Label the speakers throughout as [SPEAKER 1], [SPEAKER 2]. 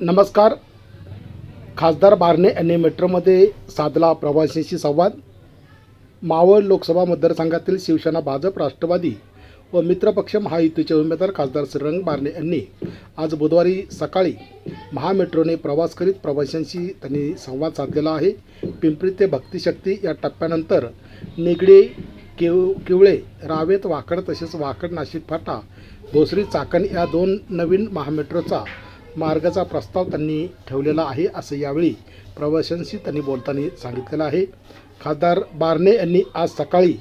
[SPEAKER 1] नमस्कार. खासदार बारणे यांनी मेट्रोमध्ये साधला प्रवाशांशी संवाद. मावळ लोकसभा मतदारसंघातील शिवसेना भाजप राष्ट्रवादी व मित्रपक्ष महायुतीचे उमेदवार खासदार श्रीरंग बारणे यांनी आज बुधवारी सकाळी महामेट्रोने प्रवास करीत प्रवाशांशी त्यांनी संवाद साधलेला आहे. पिंपरी ते भक्तिशक्ती या टप्प्यानंतर निगडे केव किवळे रावेत वाकड तसेच वाकड नाशिक फाटा भोसरी चाकण या दोन नवीन महामेट्रोचा मार्गाचा प्रस्ताव त्यांनी ठेवलेला आहे असं यावेळी प्रवाशांशी त्यांनी बोलताना सांगितलेलं आहे. खासदार बारणे यांनी आज सकाळी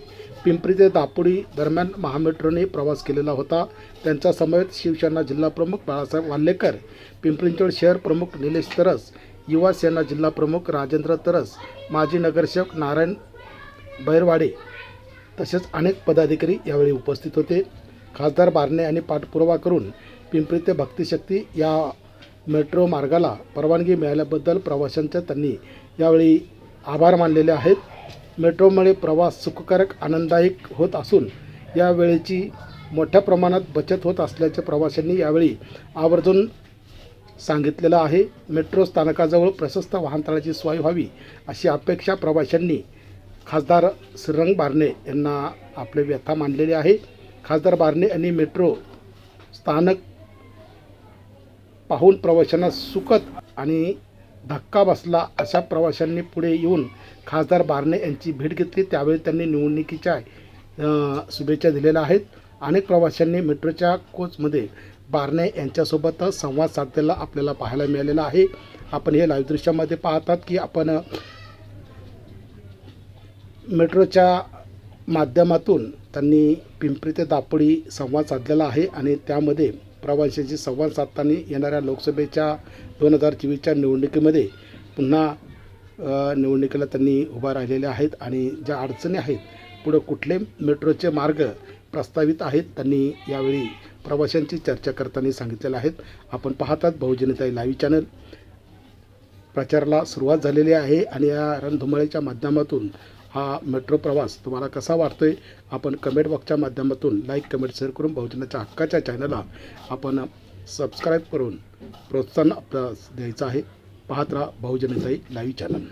[SPEAKER 1] पिंपरी ते दापोडी दरम्यान महामेट्रोने प्रवास केलेला होता. त्यांचा समवेत शिवसेना जिल्हाप्रमुख बाळासाहेब वाल्लेकर पिंपरीचिंचवड शहर प्रमुख निलेश तरस युवा सेना जिल्हा प्रमुख राजेंद्र तरस माजी नगरसेवक नारायण बैरवाडे तसेच अनेक पदाधिकारी यावेळी उपस्थित होते. खासदार बारणे यांनी पाठपुरावा करून पिंपरी ते भक्तिशक्ती या मेट्रो मार्गाला परवानगी मिळाल्याबद्दल प्रवाशांच्या त्यांनी यावेळी आभार मानलेले आहेत. मेट्रोमुळे प्रवास सुखकारक आनंददायक होत असून यावेळेची मोठ्या प्रमाणात बचत होत असल्याचे प्रवाशांनी यावेळी आवर्जून सांगितलेलं आहे. मेट्रो स्थानकाजवळ प्रशस्त वाहनतळाची सोय व्हावी अशी अपेक्षा प्रवाशांनी खासदार श्रीरंग बारणे यांना आपले व्यथा मानलेली आहे. खासदार बारणे यांनी मेट्रो स्थानक पाहून प्रवाशांना सुखद आणि धक्का बसला अशा प्रवाशांनी पुढे येऊन खासदार बारणे यांची भेट घेतली. त्यावेळी त्यांनी निवडणुकीच्या शुभेच्छा दिलेल्या आहेत. अनेक प्रवाशांनी मेट्रोच्या कोचमध्ये बारणे यांच्यासोबत संवाद साधलेला आपल्याला पाहायला मिळालेला आहे. आपण हे लाईव्ह दृश्यामध्ये पाहतात की आपण मेट्रोच्या माध्यमातून त्यांनी पिंपरी ते दापोडी संवाद साधलेला आहे आणि त्यामध्ये प्रवाशांशी संवाद साधताना येणाऱ्या लोकसभेच्या दोन हजार चोवीसच्या निवडणुकीमध्ये पुन्हा निवडणुकीला त्यांनी उभा राहिलेल्या आहेत आणि ज्या अडचणी आहेत पुढं कुठले मेट्रोचे मार्ग प्रस्तावित आहेत त्यांनी यावेळी प्रवाशांची चर्चा करताना सांगितलेलं आहेत. आपण पाहतात बहुजनताई लाईव्ह चॅनल. प्रचाराला सुरुवात झालेली आहे आणि या रणधुमाळीच्या माध्यमातून हा मेट्रो प्रवास तुम्हाला कसा वाटतोय? आपण कमेंट बॉक्सच्या माध्यमातून लाईक कमेंट शेअर करून बहुजनाच्या हक्काच्या चॅनलला आपण सबस्क्राईब करून प्रोत्साहन आपलं द्यायचं आहे. पाहत राहा बहुजनताई लाईव्ह चॅनल